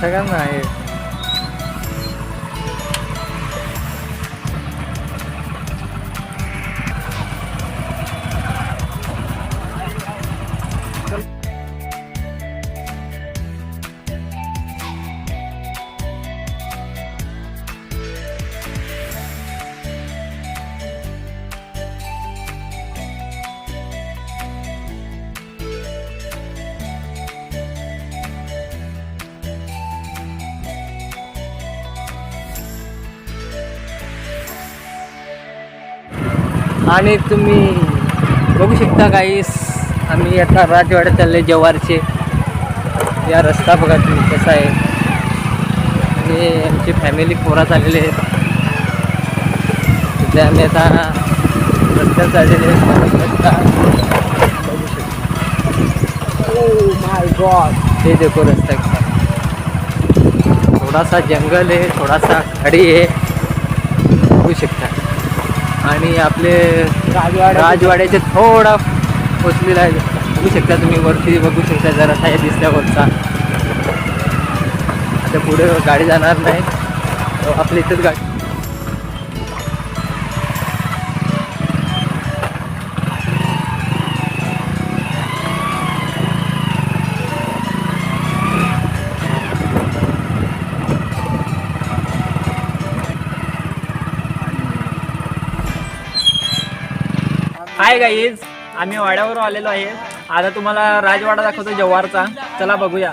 असं का नाही आणि तुम्ही बघू शकता काहीस आम्ही आता राजवाड्यात चालले जव्हारचे. या रस्ता बघा तुम्ही कसा आहे. आणि आमची फॅमिली पोरात चाललेले आहेत. तिथे आम्ही आता रस्त्यात चाललेले आहेत. रस्ता बघू हे देखो रस्ता थोडासा जंगल आहे थोडासा खडी आहे. बघू शकता. आणि आपले राजवाड्याचे थोडा पोचलेला आहे. बघू शकता तुम्ही वरती बघू शकता जरा आहे दिसल्या वरचा आता पुढे गाडी जाणार नाही. आपल्या इथंच गाडी. हाय गाईज आम्ही वाड्यावर आलेलो आहे. आता तुम्हाला राजवाडा दाखवतो जव्हारचा. चला बघूया.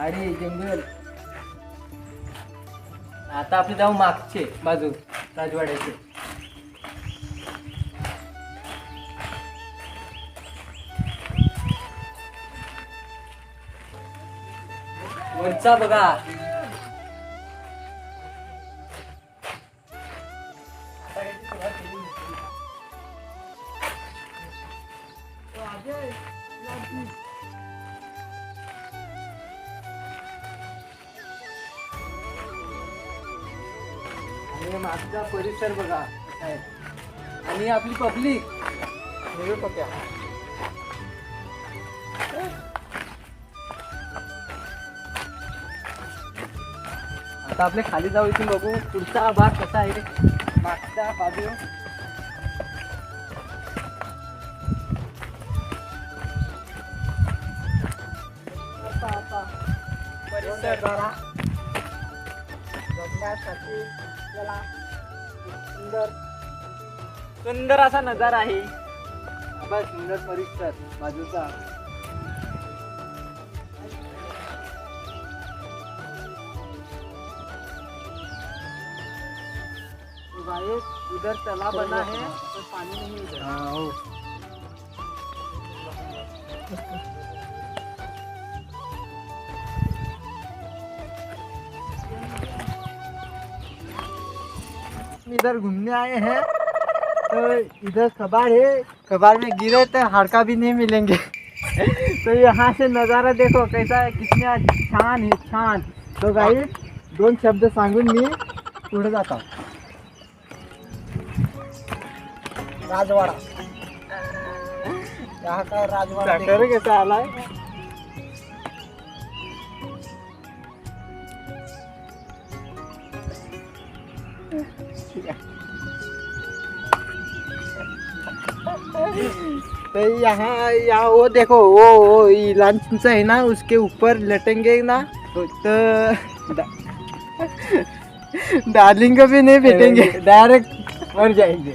आणि जंगल. आता आपले जाऊ मागचे बाजू राजवाड्याचे. वरचा बघा. परिसर बघा. आणि आपली पब्लिक आता आपले खाली जाऊ इथून बघू पुढचा भाग कसा आहे मागचा बाजू. परिसर. बघण्यासाठी आपल्याला सुंदर. सुंदर असा नजारा आहे. बस सुंदर परिसर बाजूचा. तो गाइस, इधर तालाब बना है पर पानी नहीं इधर. इधर घूमने आए हैं। तो इधर कबाड़ है कबाड़ में गिरे तो हाड़का भी नहीं मिलेंगे। तो यहाँ से नज़ारा देखो कैसा है कितना छान है छान। तो गाइस दोन शब्द सांगून मी पुढे जातो। राजवाडा। काय राजवाडा कसा आलाय तो यहाँ यहाँ वो देखो वो वो ये लंच है ना उसके ऊपर लटेंगे ना तो डार्लिंग को भी नहीं बैठेंगे डायरेक्ट मर जाएंगे।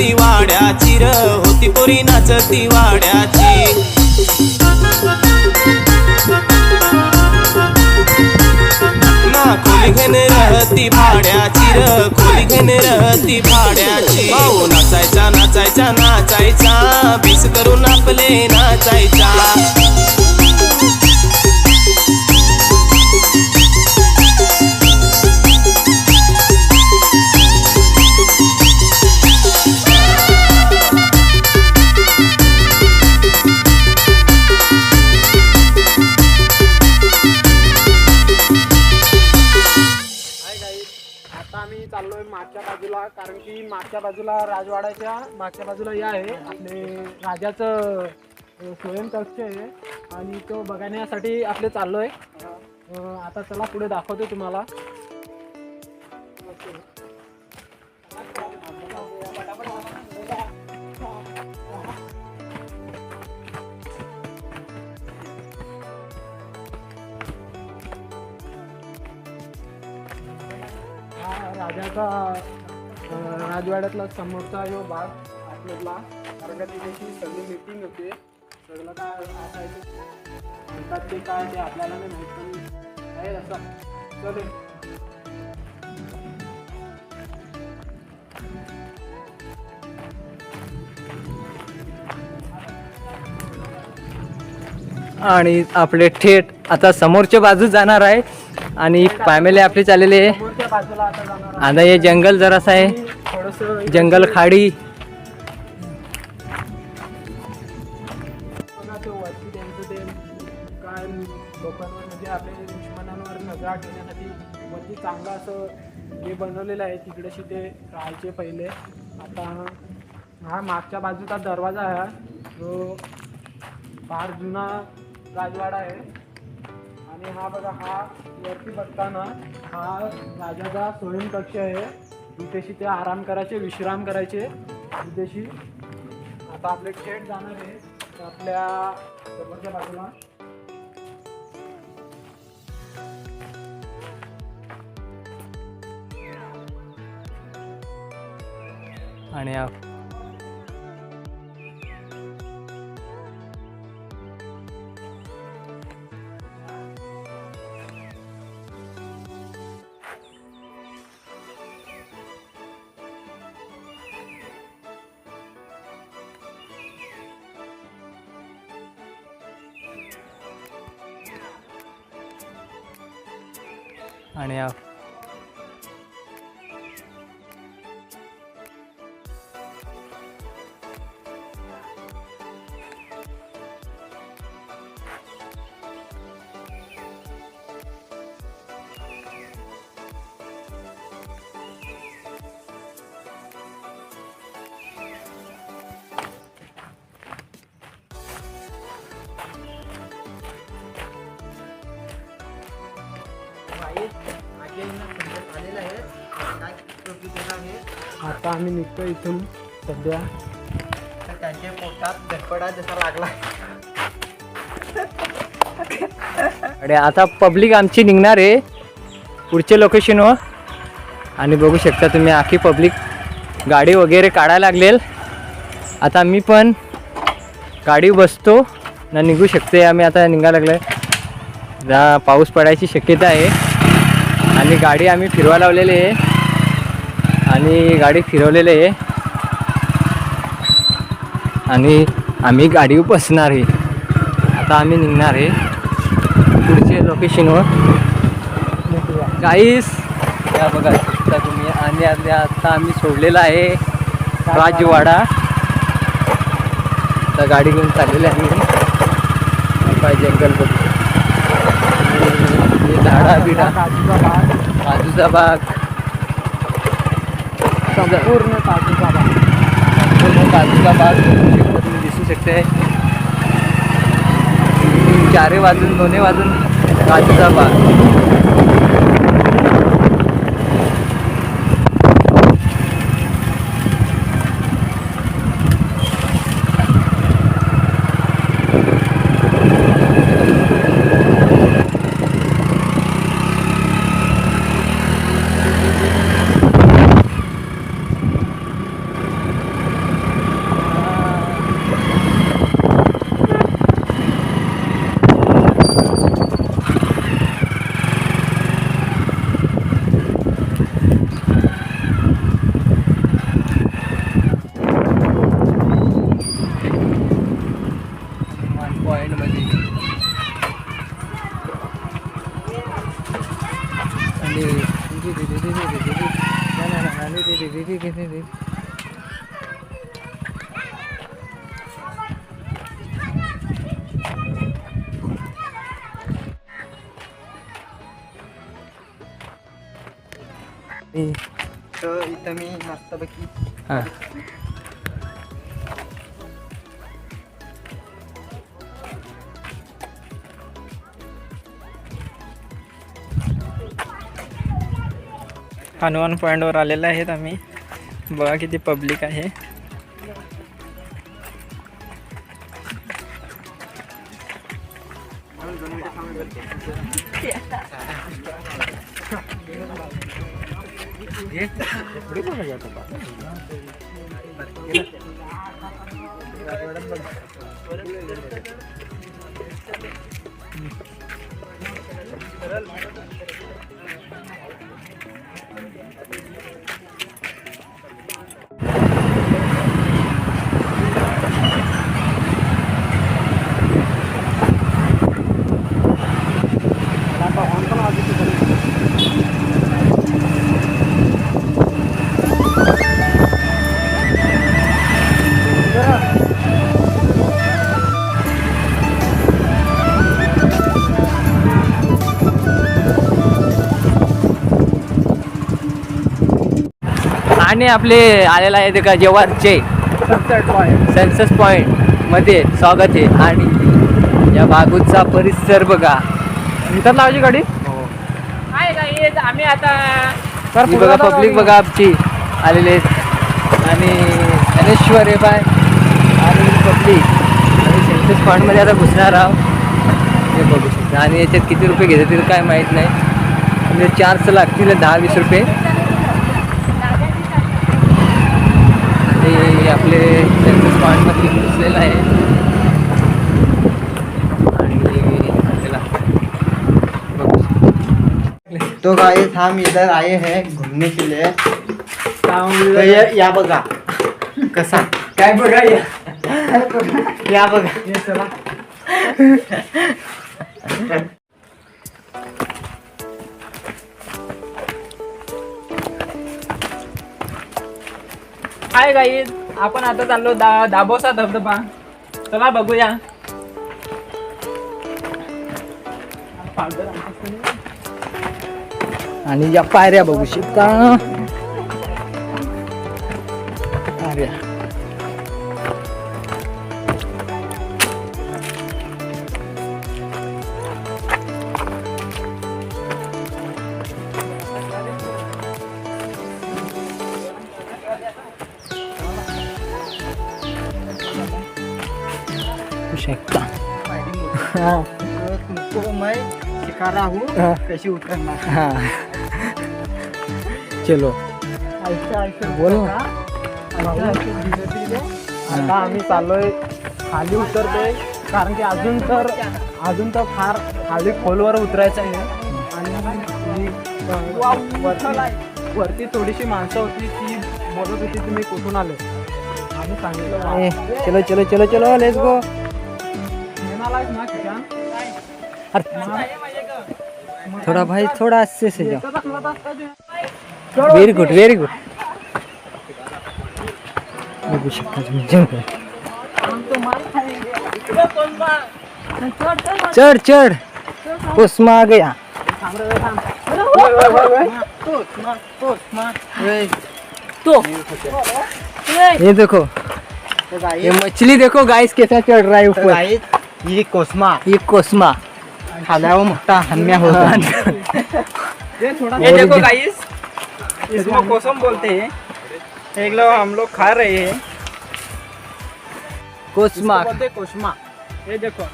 नाचती वाड्याची र होती पोरी नाचती वाड्याची ना खोली घेन रहती भाड्याची र खोली घेन रहती भाड्याची. भाऊ नाचायचा नाचायचा नाचायचा. बीस करून आपले नाचायचा. मागच्या बाजूला राजवाड्याच्या मागच्या बाजूला हे आहे. आपले राजाचं स्वयंकक्ष आहे. आणि तो बघण्यासाठी आपले चाललो आहे आता चला पुढे दाखवतो तुम्हाला. राजाचा राजवाड्यातला समोरचा यो भाग आपल्याला तिथे सगळी मीटिंग होते सगळं काय असायचं म्हणतात ते काय ते आपल्याला नाही माहीत आहे असं. चले. आणि आपले थेट आता समोरच्या बाजू जाणार आहे आणि फॅमिली आपली चाललेली आहे. आता हे जंगल जरासं आहे. जंगल खाडी बघा तो वरती त्यांचं ते काय लोकांवर म्हणजे आपल्या दुश्मनांवर नजरा ठेवण्यासाठी वरती चांगलं असं हे बनवलेलं आहे तिकडेशी ते राहायचे पहिले आता हा मागच्या बाजूचा दरवाजा आहे हा. जो फार जुना राजवाडा आहे आणि हा बघा हा वरती बघताना हा राजाचा स्वयंकक्ष आहे तिथेशी ते आराम करायचे विश्राम करायचे. तिथेशी आता आपले थेट जाणार आहे. आपल्या समोरच्या बाजूला. आणि आप- आणि आता आम्ही निघतो इथून सध्या. त्यांच्या पोटात धडपडा जसा लागला. अरे आता पब्लिक आमची निघणार आहे. पुढच्या लोकेशनवर आणि बघू शकता तुम्ही आखी पब्लिक गाडी वगैरे काढायला लागलेल. आता मी पण गाडी बसतो. ना निघू शकते आम्ही आता निघायला लागलोय. जरा पाऊस पडायची शक्यता आहे. आणि गाडी आम्ही फिरवा लावलेली आहे. आणि गाडी फिरवलेली आहे. आणि आम्ही गाडीवर बसणार आहे. आता आम्ही निघणार आहे. पुढच्या लोकेशनवर काहीच या बघा शकता तुम्ही आणि आता आम्ही सोडलेला आहे राजवाडा. आता गाडी घेऊन चाललेली आहे. पाहिजे जंगल बिडा काजूचा बाग संपूर्ण काजूचा बाग पूर्ण काजूचा बाग तुम्ही दिसू शकते. चारे वाजून दोन्ही वाजून काजूचा बाग आणि तर इथं मी मस्तपैकी हां. हनुमान पॉईंटवर आलेले आहेत आम्ही. बघा किती पब्लिक आहे. आणि आपले आलेला आहे ते का सनसेट पॉईंट सेन्सस पॉईंटमध्ये स्वागत आहे. आणि या बागूचा परिसर बघा. इथं लावायची गाडी? हाय गाईज आम्ही आता तर ही बघा पब्लिक बघा आमची आलेले आहेत. आणि ज्ञानेश्वर आहे बाय. आणि पब्लिक आणि सेन्सस पॉईंटमध्ये आता घुसणार आहोत. हे बघू शकता. आणि याच्यात किती रुपये घेतात काय माहीत नाही. म्हणजे चार्ज लागतील दहा वीस रुपये आणि आपले सेन्सस पॉईंटमध्ये घुसलेलं आहे. तो गाइस हम इधर आए हैं घूमने के लिए. तो ये या बघा. कसा? काय बघा या? या बघा. Hi guys. आपण आता चाललो दा दाबोसा धबधबा. चला बघूया. आणि या पायऱ्या बघू शकता. पायऱ्या. सिखा रहा हूँ। कैसे उतरना है. हा चलो. ऐसे ऐसे बोल धीरे आता आम्ही चाललोय खाली उतरतोय. कारण की अजून तर अजून तर फार खाली खोलवर उतरायचं आहे. आणि अ, वरती वरती थोडीशी माणसं होती ती बोलत होती तुम्ही कुठून आले? आम्ही सांगितलं ए, चलो चलो चलो चलो लेट्स गो ना किसान? थोड़ा भाई थोड़ा अच्छे से जाओ। ते. व्हेरी गुड वेरी गुड चढ चढ। उस्मा आ गया। तो ये देखो ये मछली देखो गाइस कैसा चढ़ रहा है ऊपर। गाईज ही कोस्मा। ये कोस्मा। खाल्यावर मोठा हन्म्या होता. ते ये देखो गाइस इसको कोसम बोलते हैं। एक लोग हम लोग खा रहे हैं। कोस्मा। बोलते कोशमा ये देखो।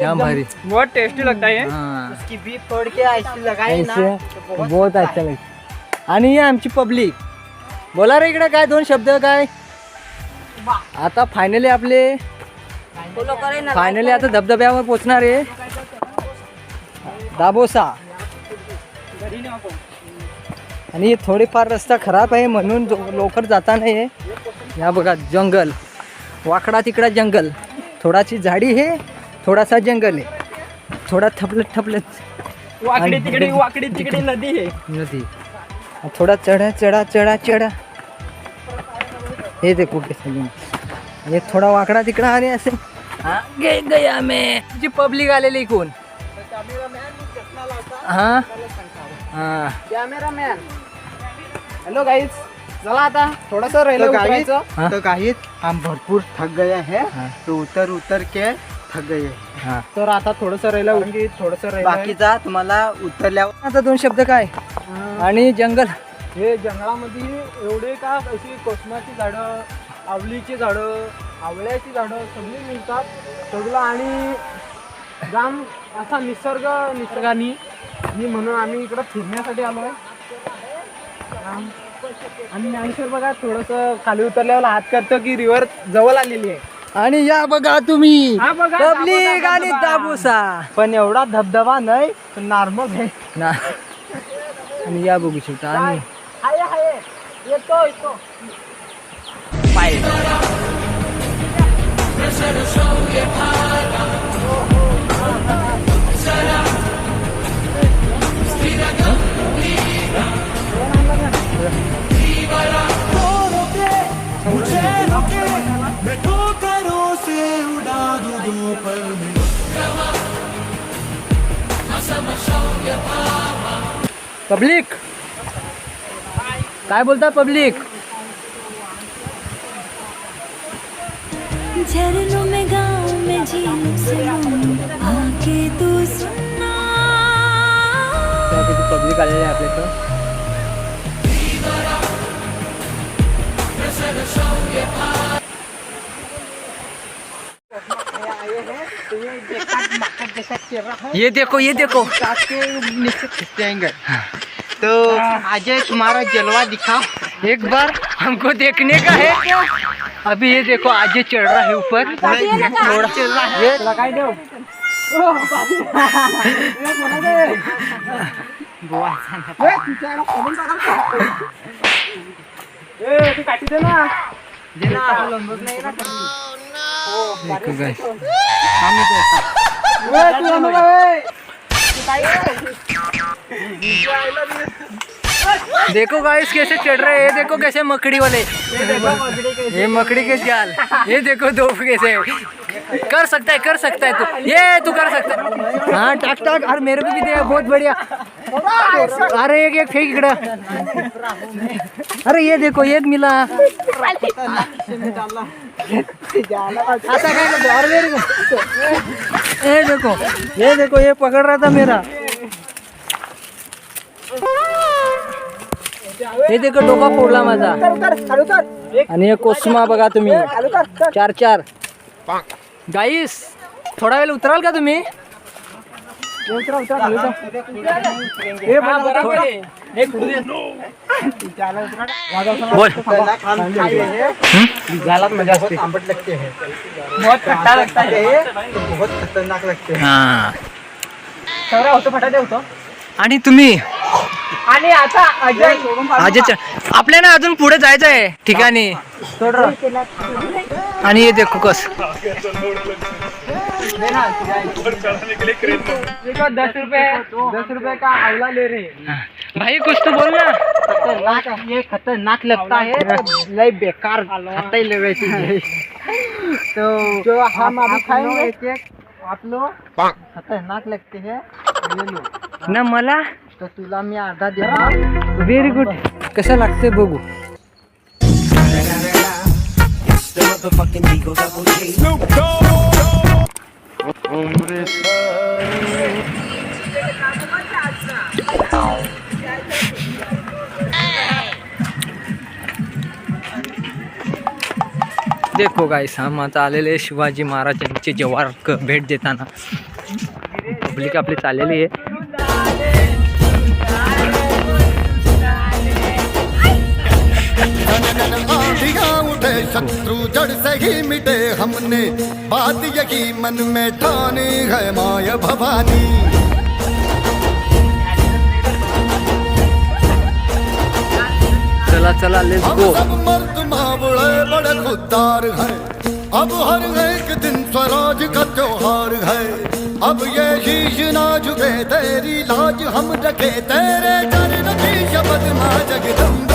जाम भारी। बहुत टेस्टी लगता है। हाँ। उसकी बीप तोड़ के ऐसी लगाई ना ऐसे बहुत अच्छा लागतं आणि ही आमची पब्लिक। बोला रे इकडे काय दोन शब्द काय? आता फायनली आपले फायनली आता धबधब्यावर पोचणार आहे. दाबोसा. आणि थोडेफार रस्ता खराब आहे म्हणून लवकर जाता नाही आहे. या बघा जंगल. वाकडा तिकडा जंगल. थोडाशी झाडी आहे थोडासा जंगल आहे थोडा थपलत थपलत. वाकडी तिकडी वाकडी तिकडी नदी है. नदी. थोड़ा चढ़ा चढ़ा चढ़ा चढ़ा. हे देखो कैसे ये थोडा वाकडा तिकडा आणि असे. गे गया मैं. जी पब्लिक आलेली कोण? हा? हा. कॅमेरामॅन हॅलो गाईज चला आता थोडस राहिलं तो. हाँ? तो हम भरपूर थक गए हैं. तो उतर उतर के थक गए हा. तर आता थोडस राहिलं उंगी थोडस राहिलं बाकीचा तुम्हाला उतरल्यावर आता दोन शब्द काय? आणि जंगल? हे जंगलामध्ये एवढे का अशी कोसमाची झाडं आवलीची झाडं आवळ्याची झाडं सगळी मिळतात. सगळं आणि जाम असा निसर्ग निसर्गाने मी म्हणून आम्ही इकडं फिरण्यासाठी आलो आहे. आणि ज्ञानेश्वर बघा थोडंसं खाली उतरल्यावर हात करतो की रिव्हर जवळ आलेली आहे. आणि या बघा तुम्ही हा बघा, पब्लिक दाबोसा, आणि दाबोसा. दाबोसा. पण एवढा धबधबा नाही पण नॉर्मल आहे. ना. आणि या बघू शकता आणि हाय हाय येतो येतो. पब्लिक. काय बोलता पब्लिक? झरनों में गाँव में झीलों आके तू किती पब्लिक आलेले आहे आपल्या इथं ये देखो ये देखो। नीचे खींचेंगे तो अजय तुम्हारा जलवा दिखाओ। एक बार हमको देखने का है। अभी ये देखो आज ये चढ़ रहा है ऊपर। थोड़ा चल रहा है। काय देऊ ए ना देखो तू आणू का, ए? तू देखो गाइस कैसे चढ़ रहे हैं। देखो कैसे मकड़ी वाले। ये मकड़ी के जाल। ये देखो दो कैसे कर सकता है कर सकता है तू। ये तू कर सकता है। हाँ टाक टाक। अरे मेरे को भी दे बहुत बढ़िया। अरे एक एक फेंक इकडं। अरे ये देखो ये मिला। ये देखो ये देखो ये पकड़ रहा था मेरा। हे देखो डोका फोडला माझा। आणि हे कोस्मा बघा तुम्ही। चार चार। गाईस थोडा वेळ उतराल का तुम्ही? हे बघा, थोडं- बोल. झालात मजा असते. आंबट लगते हैं बहुत खट्टा लगता है. ये बहुत खतरनाक लगते हैं. हा. सगळं होतं फटाटे होतं. आणि तुम्ही? आणि आता अजय. अजय आपल्याला अजून पुढे जायचं आहे ठिकाणी आणि ये देखो कस. देखो दस रुपए दस रुपए का आंवला ले रहे हैं भाई कुछ तो बोल ना खतरनाक ये खतरनाक लगता है लय बेकार खाता ही. लगे तो जो हम अभी खाएंगे एक एक आप लोग खतरनाक लगते हैं. ये लो. ना मला? तो तुला मी अर्धा देणार व्हेरी गुड कसं लागते बघू. देखो गाईस हम आता आलेले शिवाजी महाराज यांचे जवार भेट देताना. पब्लिक आपली चाललेली आहे. शत्रु जड़ से ही मिटे हमने। बात यही मन में ठानी है माया भवानी। चला चला लेट्स हम गो सब मर्द मावड़े बड़े खुददार हैं। अब हर एक दिन स्वराज का त्योहार है। अब ये शीश ना झुके तेरी लाज हम रखे। तेरे चरण की शपथ माँ जगदम्बे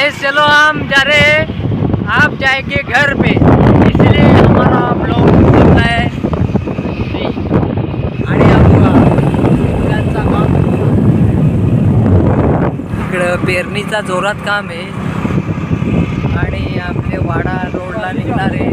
गाइस चलो हम जा रहे हैं। आप जाएंगे घर में इसलिए हमारा ब्लॉग चलता है। आणि त्यांचा काम इकडं पेरणीचा जोरात काम आहे. आणि आपले वाडा रोडला निघणारे